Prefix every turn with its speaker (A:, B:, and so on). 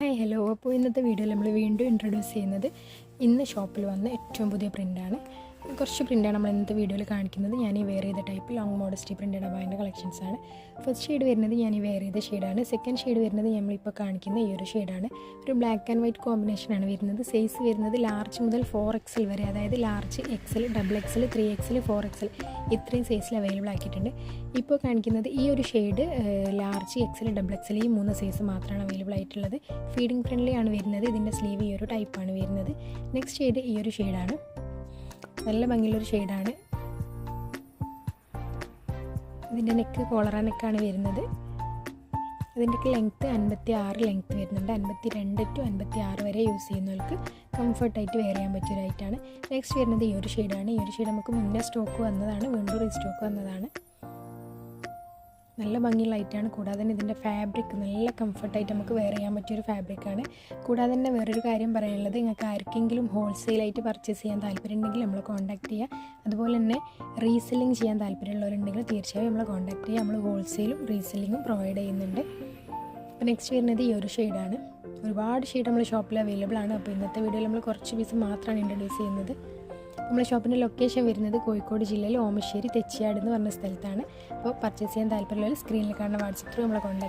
A: Hi hello അപ്പോൾ ഇന്നത്തെ വീഡിയോയിൽ നമ്മൾ വീണ്ടും ഇൻട്രൊഡ്യൂസ് ചെയ്യുന്നത് ഇന്ന് ഷോപ്പിൽ വന്ന ഏറ്റവും പുതിയ പ്രിന്റാണ്. കുറച്ച് പ്രിന്റാണ് നമ്മൾ ഇന്നത്തെ വീഡിയോയിൽ കാണിക്കുന്നത്. ഞാൻ ഈ വെയർ ചെയ്ത ടൈപ്പ് ലോങ് മോഡസ്റ്റി പ്രിന്റ് അബായന്റെ കളക്ഷൻസ് ആണ്. ഫസ്റ്റ് ഷെയ്ഡ് വരുന്നത് ഞാൻ ഈ വെയർ ചെയ്ത ഷെയ്ഡാണ് സെക്കൻഡ് ഷെയ്ഡ് വരുന്നത് നമ്മളിപ്പോൾ കാണിക്കുന്ന ഈ ഒരു ഷെയ്ഡാണ് ഒരു ബ്ലാക്ക് ആൻഡ് വൈറ്റ് കോമ്പിനേഷനാണ് വരുന്നത്. സൈസ് വരുന്നത് ലാർജ് മുതൽ ഫോർ എക്സൽ വരെ അതായത് large XL double XL three XL four XL ഇത്രയും സൈസിൽ അവൈലബിൾ ആക്കിയിട്ടുണ്ട്. ഇപ്പോൾ കാണിക്കുന്നത് ഈ ഒരു shade large XL double XL ഈ മൂന്ന് സൈസ് മാത്രമാണ് അവൈലബിൾ ആയിട്ടുള്ളത്. ഫീഡിംഗ് ഫ്രണ്ട്ലി ആണ് വരുന്നത്. ഇതിന്റെ സ്ലീവ് ഈ ഒരു ടൈപ്പാണ് വരുന്നത്. നെക്സ്റ്റ് ഷെയ്ഡ് ഈ ഒരു ഷെയ്ഡാണ് നല്ല ഭംഗിയുള്ളൊരു ഷെയ്ഡാണ് ഇതിന്റെ നെക്ക് കോളറ നെക്കാണ് വരുന്നത്. ഇതിന്റെയൊക്കെ ലെങ്ത്ത് അൻപത്തി ആറ് ലെങ്ത്ത് വരുന്നുണ്ട്. അൻപത്തി രണ്ട് ടു അൻപത്തി ആറ് വരെ യൂസ് ചെയ്യുന്നവർക്ക് കംഫർട്ടായിട്ട് വെയർ ചെയ്യാൻ പറ്റിയ ഒരൈറ്റാണ് നെക്സ്റ്റ് വരുന്നത് ഈ ഒരു ഷെയ്ഡാണ് ഈ ഒരു ഷെയ്ഡ് നമുക്ക് മുന്നേ സ്റ്റോക്ക് വന്നതാണ്. വീണ്ടും റീസ്റ്റോക്ക് വന്നതാണ്. നല്ല ഭംഗിയുള്ള ലൈറ്റാണ് കൂടാതെ തന്നെ ഇതിന്റെ ഫാബ്രിക് നല്ല കംഫർട്ടായിട്ട് നമുക്ക് വെയർ ചെയ്യാൻ പറ്റിയൊരു ഫാബ്രിക്കാണ് കൂടാതെ തന്നെ വേറൊരു കാര്യം പറയാനുള്ളത് നിങ്ങൾക്ക് ആർക്കെങ്കിലും ഹോൾസെയിലായിട്ട് പർച്ചേസ് ചെയ്യാൻ താല്പര്യമുണ്ടെങ്കിൽ നമ്മൾ കോൺടാക്ട് ചെയ്യുക അതുപോലെ തന്നെ റീസെല്ലിംഗ് ചെയ്യാൻ താല്പര്യമുള്ളവരുണ്ടെങ്കിൽ തീർച്ചയായും നമ്മൾ കോൺടാക്ട് ചെയ്യുക നമ്മൾ ഹോൾസെയിലും റീസെല്ലിങ്ങും പ്രൊവൈഡ് ചെയ്യുന്നുണ്ട്. അപ്പോൾ നെക്സ്റ്റ് വരുന്നത് ഈ ഒരു ഷെയ്ഡാണ് ഒരുപാട് ഷെയ്ഡ് നമ്മൾ ഷോപ്പിൽ അവൈലബിൾ ആണ്. അപ്പോൾ ഇന്നത്തെ വീഡിയോയിൽ നമ്മൾ കുറച്ച് പീസ് മാത്രമാണ് ഇൻട്രൊഡ്യൂസ് ചെയ്യുന്നത്. നമ്മുടെ ഷോപ്പിന്റെ ലൊക്കേഷൻ വരുന്നത് കോഴിക്കോട് ജില്ലയിൽ ഓമശ്ശേരി തെച്ചിയാട് എന്ന് പറഞ്ഞ സ്ഥലത്താണ്. അപ്പോൾ പർച്ചേസ് ചെയ്യാൻ താല്പര്യമുള്ളവർ സ്ക്രീനിൽ കാണുന്ന വാട്സപ്പ് ത്രൂ നമ്മളെ കോൺടാക്ട്